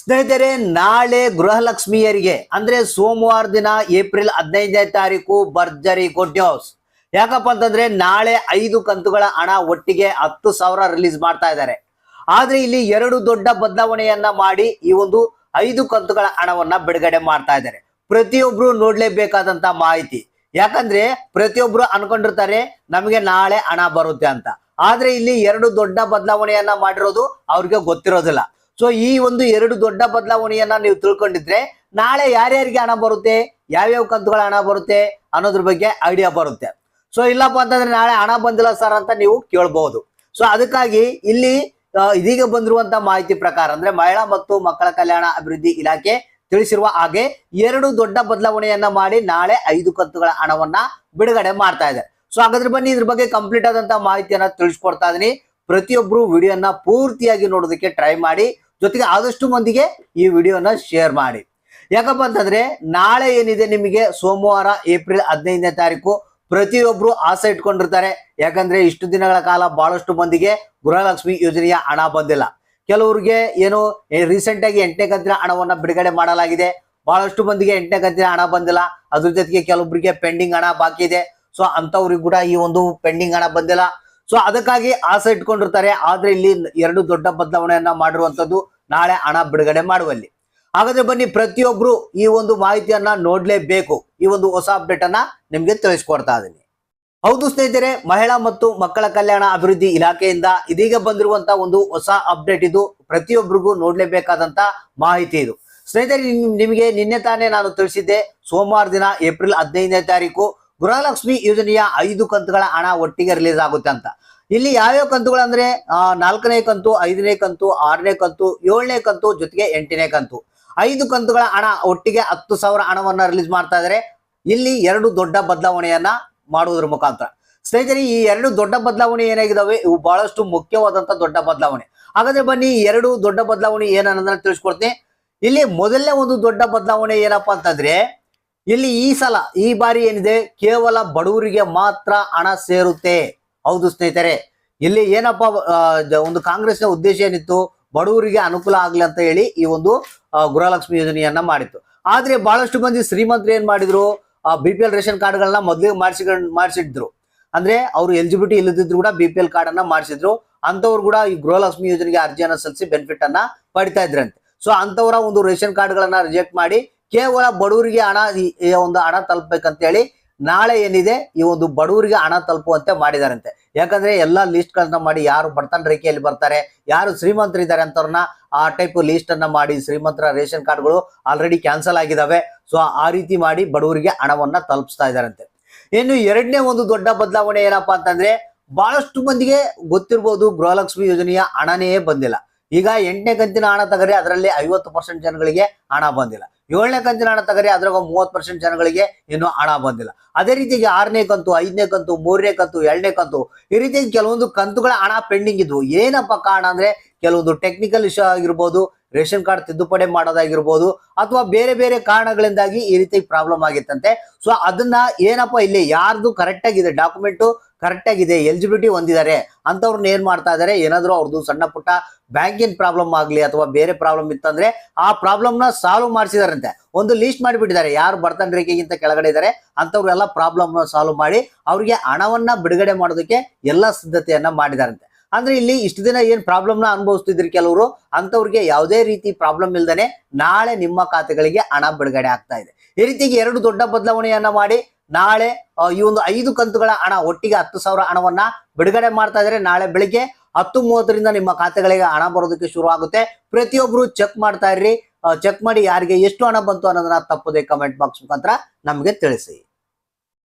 ಸ್ನೇಹಿತರೆ, ನಾಳೆ ಗೃಹಲಕ್ಷ್ಮಿಯರಿಗೆ, ಅಂದ್ರೆ ಸೋಮವಾರ ದಿನ ಏಪ್ರಿಲ್ ಹದಿನೈದನೇ ತಾರೀಕು ಭರ್ಜರಿ ಗುಡ್ ನ್ಯೂಸ್ ಯಾಕಪ್ಪ ಅಂತಂದ್ರೆ, ನಾಳೆ ಐದು ಕಂತುಗಳ ಹಣ ಒಟ್ಟಿಗೆ ಹತ್ತು ಸಾವಿರ ರಿಲೀಸ್ ಮಾಡ್ತಾ ಇದ್ದಾರೆ. ಆದ್ರೆ ಇಲ್ಲಿ ಎರಡು ದೊಡ್ಡ ಬದಲಾವಣೆಯನ್ನ ಮಾಡಿ ಈ ಒಂದು ಐದು ಕಂತುಗಳ ಹಣವನ್ನ ಬಿಡುಗಡೆ ಮಾಡ್ತಾ ಇದ್ದಾರೆ. ಪ್ರತಿಯೊಬ್ರು ನೋಡ್ಲೇಬೇಕಾದಂತ ಮಾಹಿತಿ. ಯಾಕಂದ್ರೆ, ಪ್ರತಿಯೊಬ್ರು ಅನ್ಕೊಂಡಿರ್ತಾರೆ, ನಮಗೆ ನಾಳೆ ಹಣ ಬರುತ್ತೆ ಅಂತ. ಆದ್ರೆ ಇಲ್ಲಿ ಎರಡು ದೊಡ್ಡ ಬದಲಾವಣೆಯನ್ನ ಮಾಡಿರೋದು ಅವ್ರಿಗೆ ಗೊತ್ತಿರೋದಿಲ್ಲ. ಸೊ ಈ ಒಂದು ಎರಡು ದೊಡ್ಡ ಬದಲಾವಣೆಯನ್ನ ನೀವು ತಿಳ್ಕೊಂಡಿದ್ರೆ ನಾಳೆ ಯಾರ್ಯಾರಿಗೆ ಹಣ ಬರುತ್ತೆ, ಯಾವ್ಯಾವ ಕಂತುಗಳ ಹಣ ಬರುತ್ತೆ ಅನ್ನೋದ್ರ ಬಗ್ಗೆ ಐಡಿಯಾ ಬರುತ್ತೆ. ಸೊ ಇಲ್ಲಪ್ಪ ಅಂತಂದ್ರೆ ನಾಳೆ ಹಣ ಬಂದಿಲ್ಲ ಸರ್ ಅಂತ ನೀವು ಕೇಳಬಹುದು ಸೊ ಅದಕ್ಕಾಗಿ ಇಲ್ಲಿ ಇದೀಗ ಬಂದಿರುವಂತ ಮಾಹಿತಿ ಪ್ರಕಾರ ಅಂದ್ರೆ ಮಹಿಳಾ ಮತ್ತು ಮಕ್ಕಳ ಕಲ್ಯಾಣ ಅಭಿವೃದ್ಧಿ ಇಲಾಖೆ ತಿಳಿಸಿರುವ ಹಾಗೆ ಎರಡು ದೊಡ್ಡ ಬದಲಾವಣೆಯನ್ನ ಮಾಡಿ ನಾಳೆ ಐದು ಕಂತುಗಳ ಹಣವನ್ನ ಬಿಡುಗಡೆ ಮಾಡ್ತಾ ಇದೆ. ಸೊ ಹಾಗಾದ್ರೆ ಬನ್ನಿ ಇದ್ರ ಬಗ್ಗೆ ಕಂಪ್ಲೀಟ್ ಆದಂತ ಮಾಹಿತಿಯನ್ನ ತಿಳಿಸ್ಕೊಡ್ತಾ ಇದೀನಿ. ಪ್ರತಿಯೊಬ್ರು ವಿಡಿಯೋನ ಪೂರ್ತಿಯಾಗಿ ನೋಡೋದಕ್ಕೆ ಟ್ರೈ ಮಾಡಿ. ಜೊತೆಗೆ ಆದಷ್ಟು ಮಂದಿಗೆ ಈ ವಿಡಿಯೋನ ಶೇರ್ ಮಾಡಿ. ಯಾಕಪ್ಪ ಅಂತಂದ್ರೆ ನಾಳೆ ಏನಿದೆ ನಿಮಗೆ ಸೋಮವಾರ ಏಪ್ರಿಲ್ ಹದಿನೈದನೇ ತಾರೀಕು ಪ್ರತಿಯೊಬ್ರು ಆಸೆ ಇಟ್ಕೊಂಡಿರ್ತಾರೆ. ಯಾಕಂದ್ರೆ ಇಷ್ಟು ದಿನಗಳ ಕಾಲ ಬಹಳಷ್ಟು ಮಂದಿಗೆ ಗೃಹಲಕ್ಷ್ಮಿ ಯೋಜನೆಯ ಹಣ ಬಂದಿಲ್ಲ. ಕೆಲವರಿಗೆ ಏನು ರೀಸೆಂಟ್ ಆಗಿ ಎಂಟನೇ ಕಂತಿನ ಹಣವನ್ನ ಬಿಡುಗಡೆ ಮಾಡಲಾಗಿದೆ. ಬಹಳಷ್ಟು ಮಂದಿಗೆ ಎಂಟನೇ ಕಂತಿನ ಹಣ ಬಂದಿಲ್ಲ. ಅದ್ರ ಜೊತೆಗೆ ಕೆಲವೊಬ್ಬರಿಗೆ ಪೆಂಡಿಂಗ್ ಹಣ ಬಾಕಿ ಇದೆ. ಸೊ ಅಂತವ್ರಿಗೆ ಕೂಡ ಈ ಒಂದು ಪೆಂಡಿಂಗ್ ಹಣ ಬಂದಿಲ್ಲ. ಸೊ ಅದಕ್ಕಾಗಿ ಆಸೆ ಇಟ್ಕೊಂಡಿರ್ತಾರೆ. ಆದ್ರೆ ಇಲ್ಲಿ ಎರಡು ದೊಡ್ಡ ಬದಲಾವಣೆಯನ್ನ ಮಾಡಿರುವಂತದ್ದು ನಾಳೆ ಹಣ ಬಿಡುಗಡೆ ಮಾಡುವಲ್ಲಿ. ಹಾಗಾದ್ರೆ ಬನ್ನಿ, ಪ್ರತಿಯೊಬ್ರು ಈ ಒಂದು ಮಾಹಿತಿಯನ್ನ ನೋಡ್ಲೇಬೇಕು. ಈ ಒಂದು ಹೊಸ ಅಪ್ಡೇಟ್ ಅನ್ನ ನಿಮ್ಗೆ ತಿಳಿಸ್ಕೊಡ್ತಾ ಇದ್ದೀನಿ. ಹೌದು ಸ್ನೇಹಿತರೆ, ಮಹಿಳಾ ಮತ್ತು ಮಕ್ಕಳ ಕಲ್ಯಾಣ ಅಭಿವೃದ್ಧಿ ಇಲಾಖೆಯಿಂದ ಇದೀಗ ಬಂದಿರುವಂತ ಒಂದು ಹೊಸ ಅಪ್ಡೇಟ್ ಇದು. ಪ್ರತಿಯೊಬ್ಬರಿಗೂ ನೋಡ್ಲೇಬೇಕಾದಂತ ಮಾಹಿತಿ ಇದು. ಸ್ನೇಹಿತರೆ, ನಿಮ್- ನಿಮಗೆ ನಿನ್ನೆ ತಾನೇ ನಾನು ತಿಳಿಸಿದ್ದೆ, ಸೋಮವಾರ ದಿನ ಏಪ್ರಿಲ್ ಹದಿನೈದನೇ ತಾರೀಕು ಗೃಹಲಕ್ಷ್ಮಿ ಯೋಜನೆಯ ಐದು ಕಂತುಗಳ ಹಣ ಒಟ್ಟಿಗೆ ರಿಲೀಸ್ ಆಗುತ್ತೆ ಅಂತ. ಇಲ್ಲಿ ಯಾವ್ಯಾವ ಕಂತುಗಳು ಅಂದ್ರೆ ನಾಲ್ಕನೇ ಕಂತು, ಐದನೇ ಕಂತು, ಆರನೇ ಕಂತು, ಏಳನೇ ಕಂತು, ಜೊತೆಗೆ ಎಂಟನೇ ಕಂತು. ಐದು ಕಂತುಗಳ ಹಣ ಒಟ್ಟಿಗೆ ಹತ್ತು ಸಾವಿರ ಹಣವನ್ನ ರಿಲೀಸ್ ಮಾಡ್ತಾ ಇದ್ದಾರೆ ಇಲ್ಲಿ ಎರಡು ದೊಡ್ಡ ಬದಲಾವಣೆಯನ್ನ ಮಾಡುವುದರ ಮುಖಾಂತರ. ಸ್ನೇಹಿತರೆ, ಈ ಎರಡು ದೊಡ್ಡ ಬದಲಾವಣೆ ಏನಾಗಿದಾವೆ? ಇವು ಬಹಳಷ್ಟು ಮುಖ್ಯವಾದಂತ ದೊಡ್ಡ ಬದಲಾವಣೆ. ಹಾಗಾದ್ರೆ ಬನ್ನಿ ಎರಡು ದೊಡ್ಡ ಬದಲಾವಣೆ ಏನನ್ನ ತಿಳಿಸ್ಕೊಡ್ತೀನಿ. ಇಲ್ಲಿ ಮೊದಲನೇ ಒಂದು ದೊಡ್ಡ ಬದಲಾವಣೆ ಏನಪ್ಪಾ ಅಂತಂದ್ರೆ ಇಲ್ಲಿ ಈ ಸಲ, ಈ ಬಾರಿ ಏನಿದೆ? ಕೇವಲ ಬಡವರಿಗೆ ಮಾತ್ರ ಹಣ ಸೇರುತ್ತೆ. ಹೌದು ಸ್ನೇಹಿತರೆ, ಇಲ್ಲಿ ಏನಪ್ಪ ಒಂದು ಕಾಂಗ್ರೆಸ್ ಕಾಂಗ್ರೆಸ್ನ ಉದ್ದೇಶ ಏನಿತ್ತು? ಬಡವರಿಗೆ ಅನುಕೂಲ ಆಗ್ಲಿ ಅಂತ ಹೇಳಿ ಈ ಒಂದು ಗೃಹಲಕ್ಷ್ಮಿ ಯೋಜನೆಯನ್ನ ಮಾಡಿತ್ತು. ಆದ್ರೆ ಬಹಳಷ್ಟು ಮಂದಿ ಶ್ರೀಮಂತರು ಏನ್ ಮಾಡಿದ್ರು? ಬಿ ಪಿ ಎಲ್ ರೇಷನ್ ಕಾರ್ಡ್ಗಳನ್ನ ಮೊದಲಿಗೆ ಮಾಡಿಸಿಕೊಂಡ್ ಮಾಡಿಸಿದ್ರು. ಅಂದ್ರೆ ಅವರು ಎಲಿಜಿಬಿಲಿಟಿ ಇಲ್ಲದಿದ್ರು ಕೂಡ ಬಿ ಪಿ ಎಲ್ ಕಾರ್ಡ್ ಅನ್ನ ಮಾಡಿಸಿದ್ರು. ಅಂತವ್ರು ಕೂಡ ಈ ಗೃಹಲಕ್ಷ್ಮಿ ಯೋಜನೆಗೆ ಅರ್ಜಿಯನ್ನ ಸಲ್ಲಿಸಿ ಬೆನಿಫಿಟ್ ಅನ್ನ ಪಡಿತಾ ಇದ್ರಂತೆ. ಸೊ ಅಂತವರ ಒಂದು ರೇಷನ್ ಕಾರ್ಡ್ಗಳನ್ನ ರಿಜೆಕ್ಟ್ ಮಾಡಿ ಕೇವಲ ಬಡವರಿಗೆ ಹಣ ಒಂದು ಹಣ ತಲುಪಬೇಕಂತ ಹೇಳಿ ನಾಳೆ ಏನಿದೆ? ಈ ಒಂದು ಬಡವರಿಗೆ ಹಣ ತಲುಪುವಂತೆ ಮಾಡಿದಾರಂತೆ. ಯಾಕಂದ್ರೆ ಎಲ್ಲಾ ಲಿಸ್ಟ್ ಗಳನ್ನ ಮಾಡಿ ಯಾರು ಬಡತನ ರೇಖೆಯಲ್ಲಿ ಬರ್ತಾರೆ, ಯಾರು ಶ್ರೀಮಂತರಿದ್ದಾರೆ ಅಂತವ್ರನ್ನ ಆ ಟೈಪ್ ಲಿಸ್ಟ್ ಅನ್ನ ಮಾಡಿ ಶ್ರೀಮಂತರ ರೇಷನ್ ಕಾರ್ಡ್ಗಳು ಆಲ್ರೆಡಿ ಕ್ಯಾನ್ಸಲ್ ಆಗಿದಾವೆ. ಸೊ ಆ ರೀತಿ ಮಾಡಿ ಬಡವರಿಗೆ ಹಣವನ್ನ ತಲುಪಿಸ್ತಾ ಇದಾರಂತೆ. ಇನ್ನು ಎರಡನೇ ಒಂದು ದೊಡ್ಡ ಬದಲಾವಣೆ ಏನಪ್ಪಾ ಅಂತಂದ್ರೆ, ಬಹಳಷ್ಟು ಮಂದಿಗೆ ಗೊತ್ತಿರ್ಬೋದು ಗೃಹಲಕ್ಷ್ಮಿ ಯೋಜನೆಯ ಹಣನೇ ಬಂದಿಲ್ಲ. ಈಗ ಎಂಟನೇ ಕಂತಿನ ಹಣ ತಗರಿ ಅದರಲ್ಲಿ ಐವತ್ತು ಪರ್ಸೆಂಟ್ ಜನಗಳಿಗೆ ಹಣ ಬಂದಿಲ್ಲ. ಏಳನೇ ಕಂತಿನ ಹಣ ತಗರಿ, ಅದ್ರಾಗ ಮೂವತ್ತು ಪರ್ಸೆಂಟ್ ಜನಗಳಿಗೆ ಇನ್ನು ಹಣ ಬಂದಿಲ್ಲ. ಅದೇ ರೀತಿಯಾಗಿ ಆರನೇ ಕಂತು, ಐದನೇ ಕಂತು, ಮೂರನೇ ಕಂತು, ಎರಡನೇ ಕಂತು, ಈ ರೀತಿ ಕೆಲವೊಂದು ಕಂತುಗಳ ಹಣ ಪೆಂಡಿಂಗ್ ಇದ್ವು. ಏನಪ್ಪ ಕಾರಣ ಅಂದ್ರೆ, ಕೆಲವೊಂದು ಟೆಕ್ನಿಕಲ್ ಇಶ್ಯೂ ಆಗಿರ್ಬೋದು ರೇಷನ್ ಕಾರ್ಡ್ ತಿದ್ದುಪಡಿ ಮಾಡೋದಾಗಿರ್ಬೋದು ಅಥವಾ ಬೇರೆ ಬೇರೆ ಕಾರಣಗಳಿಂದಾಗಿ ಈ ರೀತಿ ಪ್ರಾಬ್ಲಮ್ ಆಗಿತ್ತಂತೆ. ಸೊ ಅದನ್ನ ಏನಪ್ಪ ಇಲ್ಲಿ ಯಾರ್ದು ಕರೆಕ್ಟ್ ಆಗಿದೆ ಡಾಕ್ಯುಮೆಂಟ್ ಕರೆಕ್ಟ್ ಆಗಿದೆ ಎಲಿಜಿಬಿಲಿಟಿ ಹೊಂದಿದ್ದಾರೆ ಅಂತವ್ರನ್ನ ಏನ್ ಮಾಡ್ತಾ ಇದಾರೆ? ಏನಾದ್ರು ಅವ್ರದ್ದು ಸಣ್ಣ ಪುಟ್ಟ ಬ್ಯಾಂಕಿನ ಪ್ರಾಬ್ಲಮ್ ಆಗ್ಲಿ ಅಥವಾ ಬೇರೆ ಪ್ರಾಬ್ಲಮ್ ಇತ್ತಂದ್ರೆ ಆ ಪ್ರಾಬ್ಲಮ್ನ ಸಾಲ್ವ್ ಮಾಡಿಸಿದಾರಂತೆ. ಒಂದು ಲೀಸ್ಟ್ ಮಾಡಿಬಿಟ್ಟಿದ್ದಾರೆ, ಯಾರು ಬರ್ತನ್ ರೇಖೆಗಿಂತ ಕೆಳಗಡೆ ಇದ್ದಾರೆ ಪ್ರಾಬ್ಲಮ್ನ ಸಾಲ್ವ್ ಮಾಡಿ ಅವ್ರಿಗೆ ಹಣವನ್ನ ಬಿಡುಗಡೆ ಮಾಡೋದಕ್ಕೆ ಎಲ್ಲ ಸಿದ್ಧತೆಯನ್ನ ಮಾಡಿದಾರಂತೆ. ಅಂದ್ರೆ ಇಲ್ಲಿ ಇಷ್ಟು ದಿನ ಏನ್ ಪ್ರಾಬ್ಲಮ್ನ ಅನುಭವಿಸ್ತಿದ್ರಿ ಕೆಲವರು? ಅಂತವ್ರಿಗೆ ಯಾವುದೇ ರೀತಿ ಪ್ರಾಬ್ಲಮ್ ಇಲ್ದೇನೆ ನಾಳೆ ನಿಮ್ಮ ಖಾತೆಗಳಿಗೆ ಹಣ ಬಿಡುಗಡೆ ಆಗ್ತಾ ಇದೆ. ಈ ರೀತಿಗೆ ಎರಡು ದೊಡ್ಡ ಬದಲಾವಣೆಯನ್ನ ಮಾಡಿ ನಾಳೆ ಈ ಒಂದು ಐದು ಕಂತುಗಳ ಹಣ, ಒಟ್ಟಿಗೆ ಹತ್ತು ಸಾವಿರ ಹಣವನ್ನ ಬಿಡುಗಡೆ ಮಾಡ್ತಾ ಇದ್ರೆ ನಾಳೆ ಬೆಳಿಗ್ಗೆ ಹತ್ತು ಮೂವತ್ತರಿಂದ ನಿಮ್ಮ ಖಾತೆಗಳಿಗೆ ಹಣ ಬರೋದಕ್ಕೆ ಶುರು ಆಗುತ್ತೆ. ಪ್ರತಿಯೊಬ್ರು ಚೆಕ್ ಮಾಡ್ತಾ ಇರ್ರಿ. ಚೆಕ್ ಮಾಡಿ ಯಾರಿಗೆ ಎಷ್ಟು ಹಣ ಬಂತು ಅನ್ನೋದನ್ನ ತಪ್ಪದೆ ಕಮೆಂಟ್ ಬಾಕ್ಸ್ ಮುಖಾಂತರ ನಮಗೆ ತಿಳಿಸಿ.